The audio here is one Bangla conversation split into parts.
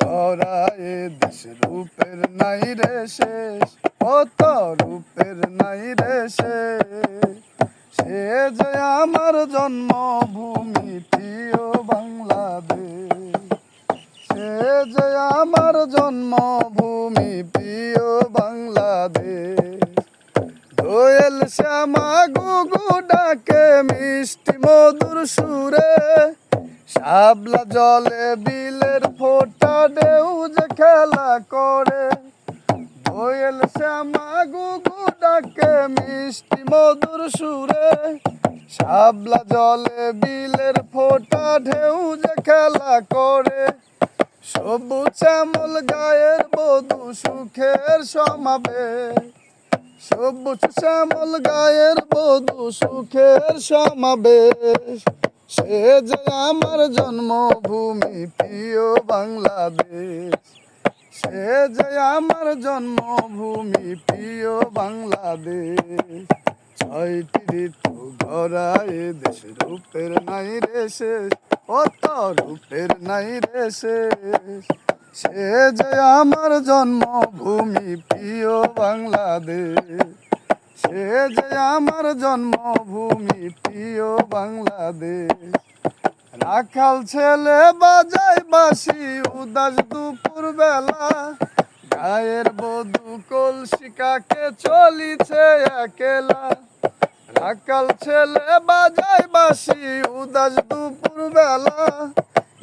গড়ায় দেশ রূপের নাই রে শেষ, কত রূপের নাই রে সে যে আমার জন্মভূমি প্রিয় বাংলাদেশ, সে যে আমার জন্মভূমি প্রিয় বাংলাদেশ। দোয়েল শ্যামা গুগু ডাকে মিষ্টি মধুর সুরে শাবলা জলে বিলের ফোটা ঢেউ যে খেলা করে। দোয়েল শ্যামা গুগু ডাকে মিষ্টি মধুর সুরে। শাবলা জলে বিলের ফোটা ঢেউ যে খেলা করে। সবুজ শ্যামল গায়ের বধু সুখের সমাবেশ সবুজ শ্যামল গায়ের বধু সুখের সমাবেশ সে যে আমার জন্মভূমি, প্রিয় বাংলাদেশ। সে যে আমার জন্মভূমি, প্রিয় বাংলাদেশ। ছয়টি ঋতু গড়ায় দেশ, রূপের নাই রে শেষ কত রূপের নাই রে শেষ। সে যে আমার জন্মভূমি, প্রিয় বাংলাদেশ। সে যে আমার জন্মভূমি, প্রিয় বাংলাদেশ। রাখাল ছেলে বাজায় বাসি উদাস দুপুর বেলা গায়ের বধু কলসিকাকে চলিছে একেলা। রাখাল ছেলে বাজায় বাসি উদাস দুপুর বেলা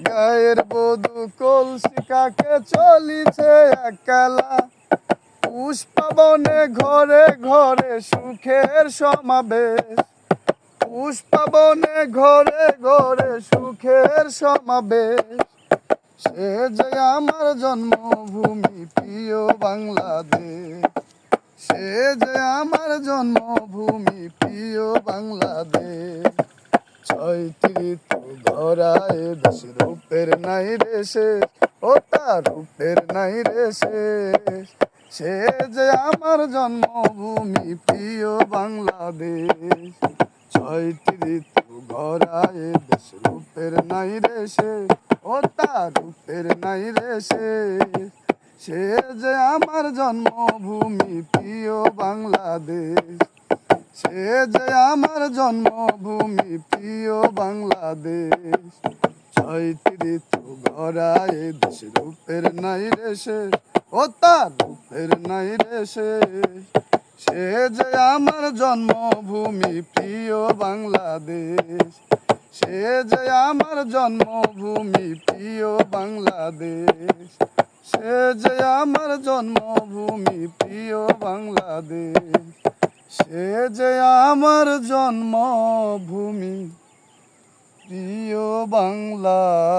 গায়ের বধু কলসিকাকে চলিছে একেলা। পুষ্পাবনে ঘরে ঘরে সুখের সমাবেশ। পুষ্পাবনে ঘরে ঘরে সুখের সমাবেশ। সে যে আমার জন্মভূমি, প্রিয় বাংলাদেশ। সে যে আমার জন্মভূমি, প্রিয় বাংলাদেশ। ছয়টি ঋতু ঘরায় দেশ রূপের নাই রে শেষ, ও তার রূপের নাই রে শেষ। সে যে আমার জন্মভূমি প্রিয় বাংলাদেশ। ছয়টি ঋতু ঘরায় দেশ রূপের নাই রে শেষ ও তার রূপের নাই রে শেষ সে যে আমার জন্মভূমি প্রিয় বাংলাদেশ। সে যে আমার জন্মভূমি প্রিয় বাংলাদেশ। নাই রে ও তার রূপের নাই রে সে যে আমার জন্মভূমি, প্রিয় বাংলাদেশ। সে যে আমার জন্মভূমি, প্রিয় বাংলাদেশ। সে যে আমার জন্মভূমি, প্রিয় বাংলাদেশ। সে যে আমার জন্মভূমি প্রিয় বাংলাদেশ